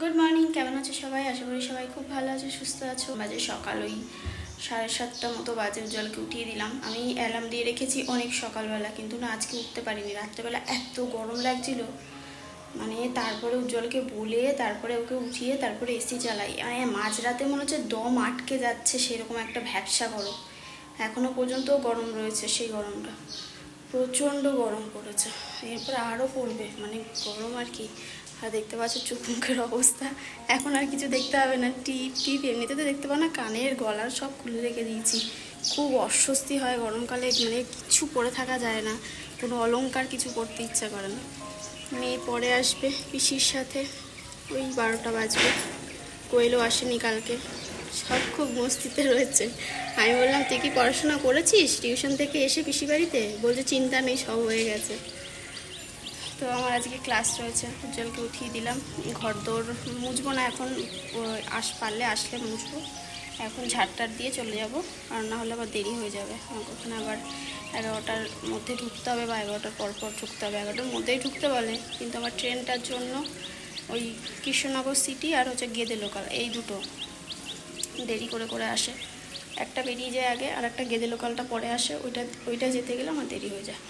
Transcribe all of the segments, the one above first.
Good morning কেমন আছো সবাই? আশা করি সবাই খুব ভালো আছে, সুস্থ আছো। বাজে সকাল ওই সাড়ে সাতটা মতো বাজে, উজ্জ্বলকে উঠিয়ে দিলাম। আমি অ্যালার্ম দিয়ে রেখেছি, অনেক সকালবেলা, কিন্তু না, আজকে উঠতে পারিনি। রাত্রেবেলা এত গরম লাগছিল মানে তারপরে উজ্জ্বলকে বলে, তারপরে ওকে উঠিয়ে, তারপরে এসি চালাই মানে মাঝরাতে মনে হচ্ছে দম আটকে যাচ্ছে, সেরকম একটা ভ্যাবসা গরম। এখনও পর্যন্ত গরম রয়েছে সেই গরমটা। প্রচণ্ড গরম পড়েছে। এরপর আরও পড়বে মানে গরম আর কি। আর দেখতে পাচ্ছ চোখ মুখের অবস্থা। এখন আর কিছু দেখতে হবে না। টিপ টিপ, এমনিতে তো দেখতে পাও না, কানের গলার সব খুলে রেখে দিয়েছি। খুব অস্বস্তি হয় গরমকালে মানে কিছু পরে থাকা যায় না। কোনো অলংকার কিছু পরতে ইচ্ছা করে না। মেয়ে পরে আসবে পিসির সাথে। ওই বারোটা বাজবে। কোয়েলও আসেনি কালকে। সব খুব মস্তিতে রয়েছে। আমি বললাম, তুই কি পড়াশোনা করেছিস? টিউশন থেকে এসে পিসি বাড়িতে? বলছে, চিন্তা নেই, সব হয়ে গেছে। তো আমার আজকে ক্লাস রয়েছে উজ্জ্বলকে উঠিয়ে দিলাম। ঘর দৌড় মুছবো না এখন আস পারলে আসলে মুছবো। এখন ঝাড়টার দিয়ে চলে যাব, আর না হলে আবার দেরি হয়ে যাবে। ওখানে আবার এগারোটার মধ্যে ঢুকতে হবে বা এগারোটার পর পর ঢুকতে হবে। এগারোটার মধ্যেই ঢুকতে বলে কিন্তু আমার ট্রেনটার জন্য ওই কৃষ্ণনগর সিটি আর হচ্ছে গেদে লোকাল, এই দুটো দেরি করে করে আসে। একটা বেরিয়ে যায় আগে, আর একটা গেদে লোকালটা পরে আসে। ওইটা ওইটা যেতে গেলে আমার দেরি হয়ে যায়।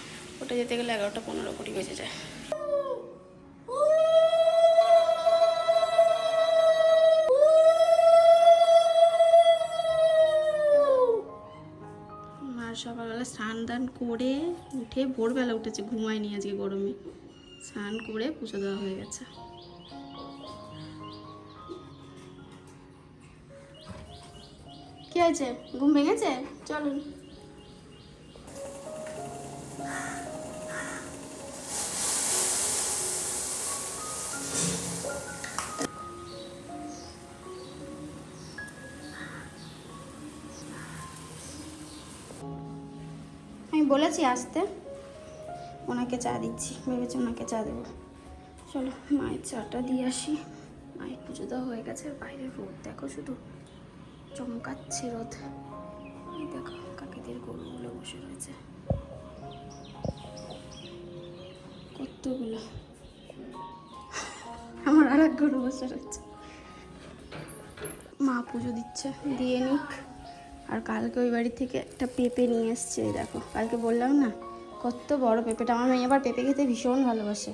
ওটা যেতে গেলে এগারোটা পনেরো কুড়ি বেজে যায়। সকালবেলা স্নান দান করে উঠে ভোরবেলা উঠেছে ঘুমায়নি আজকে গরমে। স্নান করে পুজো দেওয়া হয়ে গেছে। কি হয়েছে? ঘুম ভেঙেছে? চলুন আমি বলেছি আসতে। ওনাকে চা দিচ্ছি। ভেবেছি ওনাকে চা দেবো। চলো, মায়ের চাটা দিয়ে আসি। মায়ের পুজো দেওয়া হয়ে গেছে, বাইরের রোদ, দেখো শুধু। চমকাচ্ছে রোদ। দেখো, কাকিদের গরুগুলো বসে রয়েছে। কতগুলো? আমার আর এক গরু বসে রয়েছে। মা পুজো দিচ্ছে, দিয়ে নিক। আর কালকে ওই বাড়ি থেকে একটা পেঁপে নিয়ে এসছে দেখো। কালকে বললাম না, কত বড় পেঁপেটা। আমার মেয়ে আবার পেঁপে খেতে ভীষণ ভালোবাসে।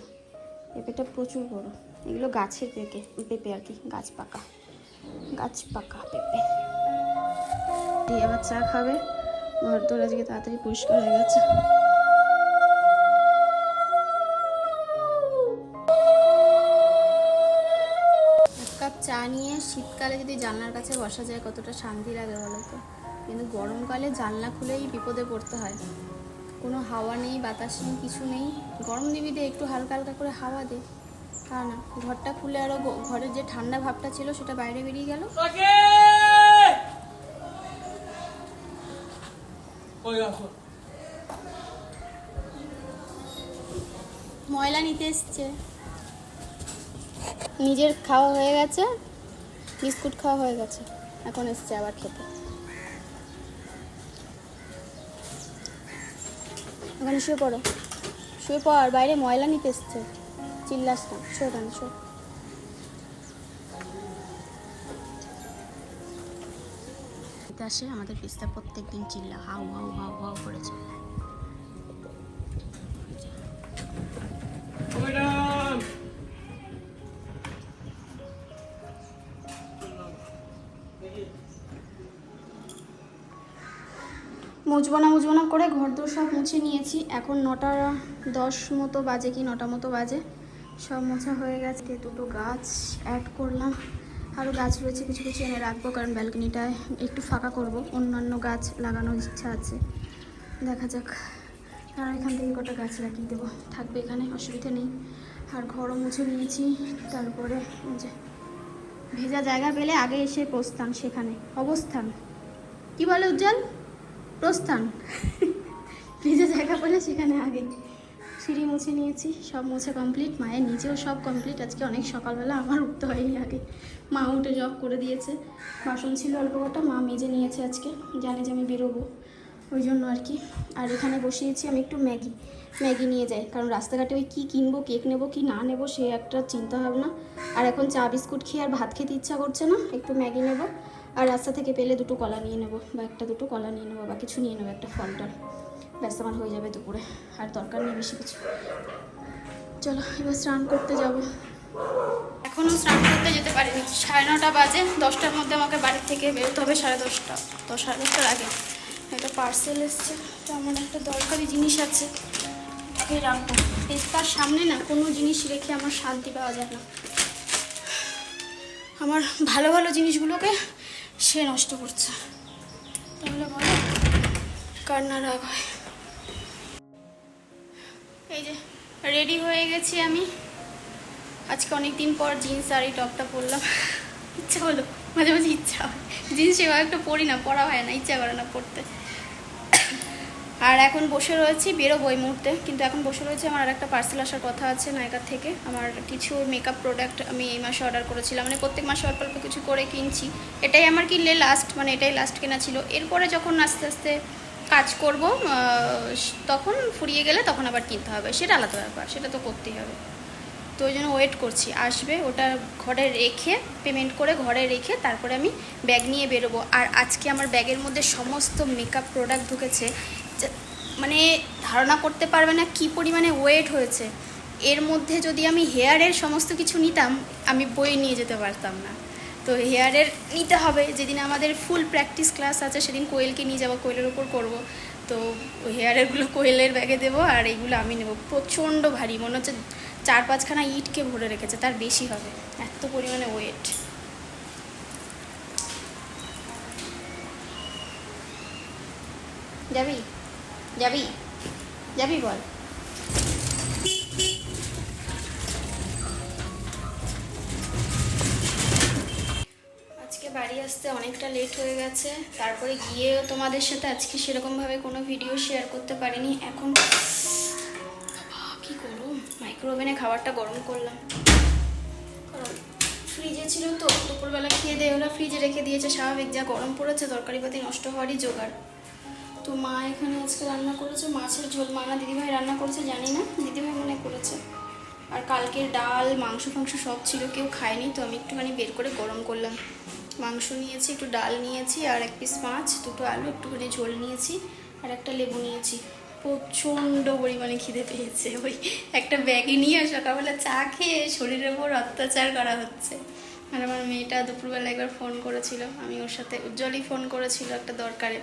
পেঁপেটা প্রচুর বড়। এগুলো গাছের পেঁপে পেঁপে আর কি, গাছ পাকা। গাছ পাকা পেঁপে। দিয়ে আবার চা খাবে। ঘর তোর আজকে তাড়াতাড়ি পরিষ্কার হয়ে গেছে। এক কাপ চা নিয়ে শীতকালে যদি জানলার কাছে বসা যায়, কতটা শান্তি লাগে বলো তো? কিন্তু গরমকালে জানলা খুলেই বিপদে পড়তে হয়। কোনো হাওয়া নেই বাতাস নেই কিছু নেই। গরম দিবি দে একটু হালকা হালকা করে হাওয়া দে। তা না ঘরটা খুলে আরও ঘরের যে ঠান্ডা ভাবটা ছিল সেটা বাইরে বেরিয়ে গেল। ময়লা নিতে এসছে। নিজের খাওয়া হয়ে গেছে বিস্কুট খাওয়া হয়ে গেছে। এখন এসছে আবার খেতে। ওখানে শুয়ে পড়ো। শুয়ে পড় বাইরে ময়লা নিতে এসছে। চিল্লাস না, শো কেন শো। আসে আমাদের পিস্তা প্রত্যেকদিন চিল্লা হাউ হাউ হাউ হাউ করে মুছবো না মুছবো না করে ঘর দোর সব মুছে নিয়েছি। এখন নটা দশ মতো বাজে কি নটা মতো বাজে। সব মোছা হয়ে গেছে। দুটো গাছ অ্যাড করলাম। আরও গাছ রয়েছে, কিছু কিছু এনে রাখব, কারণ ব্যালকনিটায় একটু ফাঁকা করব। অন্যান্য গাছ লাগানোর ইচ্ছা আছে। দেখা যাক। আর এখান থেকে কটা গাছ লাগিয়ে দেবো। থাকবে এখানে, অসুবিধা নেই। আর ঘরও মুছে নিয়েছি। তারপরে যে ভেজা জায়গা পেলে আগে এসে প্রস্থান, সেখানে। অবস্থান। কি বলে উজ্জ্বল? প্রস্থান। ভিজে জায়গা পেলে সেখানে আগে সিঁড়ি মুছে নিয়েছি, সব মুছে কমপ্লিট মায়ের নিচেও সব কমপ্লিট আজকে অনেক সকালবেলা আমার উঠতে হয়নি আগে। মা উঠে জব করে দিয়েছে। বাসন ছিল অল্প কটা, মা মেজে নিয়েছে আজকে। জানে যে আমি বেরোবো। ওই জন্য আর কি। আর এখানে বসিয়েছি আমি একটু ম্যাগি। ম্যাগি নিয়ে যাই। কারণ রাস্তাঘাটে ওই কী কিনবো, কেক নেব, কি না নেব, সে একটা চিন্তা ভাবনা আর এখন চা, বিস্কুট খেয়ে আর ভাত খেতে ইচ্ছা করছে না, একটু ম্যাগি নেব। আর রাস্তা থেকে পেলে দুটো কলা নিয়ে নেব বা একটা দুটো কলা নিয়ে নেব বা কিছু নিয়ে নেব, একটা ফল টল। ব্যাস, আমার হয়ে যাবে দুপুরে। আর দরকার নেই বেশি কিছু। চলো, এবার স্নান করতে যাব। এখনও স্নান করতে যেতে পারিনি। সাড়ে নটা বাজে, দশটার মধ্যে আমাকে বাড়ি থেকে বেরোতে হবে, সাড়ে দশটা, তো সাড়ে দশটার আগে। একটা পার্সেল এসছে, তো আমার একটা দরকারি জিনিস আছে। ওকে রাখব। তার সামনে না কোনো জিনিস রেখে আমার শান্তি পাওয়া যায় না। আমার ভালো ভালো জিনিসগুলোকে সে নষ্ট করছে। তাহলে বলো, কার না রাগ হয়? এই যে রেডি হয়ে গেছি আমি। আজকে অনেক দিন পর জিন্স আর এই টপটা পরলাম। ইচ্ছা হলো, মাঝে মাঝে ইচ্ছা হয়। জিন্স সেভাবে একটু পরি না, পরা হয় না, ইচ্ছা করে না পরতে। আর এখন বসে রয়েছি, বেরোবো এই মুহূর্তে। কিন্তু এখন বসে রয়েছে, আমার আর একটা পার্সেল আসার কথা আছে নায়িকার থেকে। আমার কিছু মেকআপ প্রোডাক্ট আমি এই মাসে অর্ডার করেছিলাম। মানে প্রত্যেক মাসে অল্প অল্প কিছু করে কিনছি। এটাই আমার কিনলে লাস্ট মানে এটাই লাস্ট কেনা ছিল। এরপরে যখন আস্তে আস্তে কাজ করব তখন ফুরিয়ে গেলে তখন আবার কিনতে হবে। সেটা আলাদা ব্যাপার, সেটা তো করতেই হবে। তো ওই জন্য ওয়েট করছি। আসবে, ওটা ঘরে রেখে পেমেন্ট করে ঘরে রেখে তারপরে আমি ব্যাগ নিয়ে বেরোবো। আর আজকে আমার ব্যাগের মধ্যে সমস্ত মেকআপ প্রোডাক্ট ঢুকেছে। মানে ধারণা করতে পারবে না কি পরিমাণে ওয়েট হয়েছে। এর মধ্যে যদি আমি হেয়ারের সমস্ত কিছু নিতাম, আমি বই নিয়ে যেতে পারতাম না। তো হেয়ারের নিতে হবে। যেদিন আমাদের ফুল প্র্যাকটিস ক্লাস আছে, সেদিন কোয়েলকে নিয়ে যাব, কোয়েলের ওপর করব। তো হেয়ারেরগুলো কোয়েলের ব্যাগে দেবো, আর এইগুলো আমি নেব। প্রচণ্ড ভারী, মনে হচ্ছে চার পাঁচখানা ইটকে ভরে রেখেছে, তার বেশি হবে। এত পরিমাণে ওয়েট যাবি? যাবি? যাবি বল। আজকে বাড়ি আসতে অনেকটা লেট হয়ে গেছে। তারপরে গিয়েও তোমাদের সাথে আজকে সেরকমভাবে কোনো ভিডিও শেয়ার করতে পারিনি। এখন মাইক্রোওভেনে খাবারটা গরম করলাম। কারণ ফ্রিজে ছিল তো, দুপুরবেলা খেয়ে দিয়ে ওরা ফ্রিজে রেখে দিয়েছে, স্বাভাবিক যা গরম পড়েছে, তরকারিপাতি নষ্ট হওয়ারই জোগাড়। তো মা এখানে আজকে রান্না করেছে, মাছের ঝোল। মা না দিদিভাই রান্না করেছে জানি না, দিদিভাই মনে করেছে। আর কালকের ডাল, মাংস ফাংস সব ছিল, কেউ খায়নি, তো আমি একটুখানি বের করে গরম করলাম। মাংস নিয়েছি, একটু ডাল নিয়েছি, আর এক পিস মাছ, দুটো আলু, একটুখানি ঝোল নিয়েছি, আর একটা লেবু নিয়েছি। প্রচণ্ড পরিমাণে খিদে পেয়েছে। ওই একটা ব্যাগে নিয়ে সকালবেলা চা খেয়ে শরীরের উপর অত্যাচার করা হচ্ছে। আর আমার মেয়েটা দুপুরবেলা একবার ফোন করেছিল। আমি ওর সাথে উজ্জ্বলই ফোন করেছিল একটা দরকারে।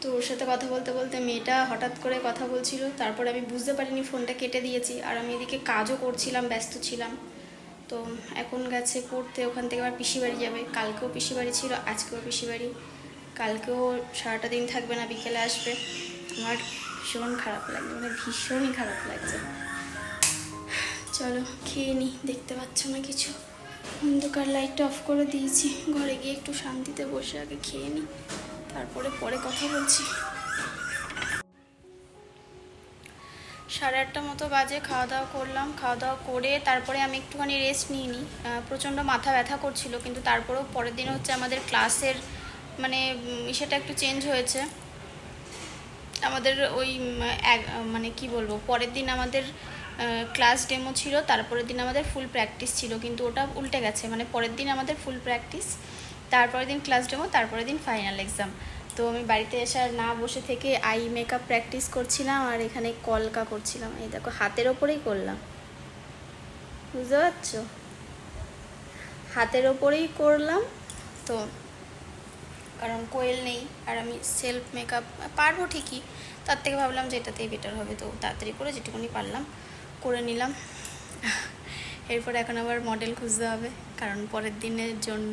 তো ওর সাথে কথা বলতে বলতে মেয়েটা হঠাৎ করে কথা বলছিল। তারপর আমি বুঝতে পারিনি ফোনটা কেটে দিয়েছি। আর আমি এদিকে কাজও করছিলাম, ব্যস্ত ছিলাম। তো এখন গেছে পড়তে, ওখান থেকে আবার পিসি বাড়ি যাবে। কালকেও পিসি বাড়ি ছিল, আজকেও পিসি বাড়ি। কালকেও সারাটা দিন থাকবে না, বিকেলে আসবে। আমার ভীষণ খারাপ লাগছে মানে ভীষণই খারাপ লাগছে। চলো, খেয়ে নিই দেখতে পাচ্ছ না কিছু? অন্ধকার লাইটটা অফ করে দিয়েছি, ঘরে গিয়ে একটু শান্তিতে বসে আগে খেয়ে নিই তারপরে পরে কথা বলছি। সাড়ে আটটা মতো বাজে খাওয়া দাওয়া করলাম খাওয়া দাওয়া করে তারপরে আমি একটুখানি রেস্ট নিয়ে নিই প্রচণ্ড মাথা ব্যথা করছিল, কিন্তু তারপরেও পরের দিন হচ্ছে আমাদের ক্লাসের মানে ইসেটা একটু চেঞ্জ হয়েছে। আমাদের ওই মানে কি বলব, পরের দিন আমাদের ক্লাস ডেমো ছিল, তারপরের দিন আমাদের ফুল প্র্যাকটিস ছিল, কিন্তু ওটা উল্টে গেছে মানে পরের দিন আমাদের ফুল প্র্যাকটিস তারপরের দিন ক্লাস ডেমো তারপরের দিন ফাইনাল এক্সাম তো আমি বাড়িতে এসে আর না বসে থেকে আই মেকআপ প্র্যাকটিস করছিলাম, আর এখানে কলকা করছিলাম। এই দেখো, হাতের ওপরেই করলাম। বুঝতে পারছ? হাতের ওপরেই করলাম, তো কারণ কোয়েল নেই আর আমি সেলফ মেকআপ পারব ঠিকই, তার থেকে ভাবলাম যে এটাতেই বেটার হবে। তো তাড়াতাড়ি করে যেটুকুনি পারলাম, করে নিলাম। এরপর এখন আবার মডেল খুঁজতে হবে, কারণ পরের দিনের জন্য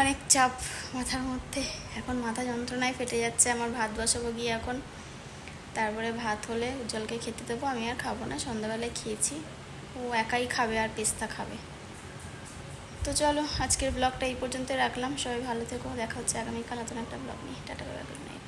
অনেক চাপ মাথার মধ্যে। এখন মাথা যন্ত্রণায় ফেটে যাচ্ছে, আমার ভাত বসাবো গিয়ে এখন। তারপরে ভাত হলে উজ্জ্বলকে খেতে দেবো, আমি আর খাব না, সন্ধ্যাবেলায় খেয়েছি। ও একাই খাবে আর পেস্তা খাবে। তো চলো, আজকের ব্লগটা এই পর্যন্ত রাখলাম। সবাই ভালো থেকো। দেখা হচ্ছে আগামীকাল নতুন একটা ব্লগ নিয়ে। Tata good night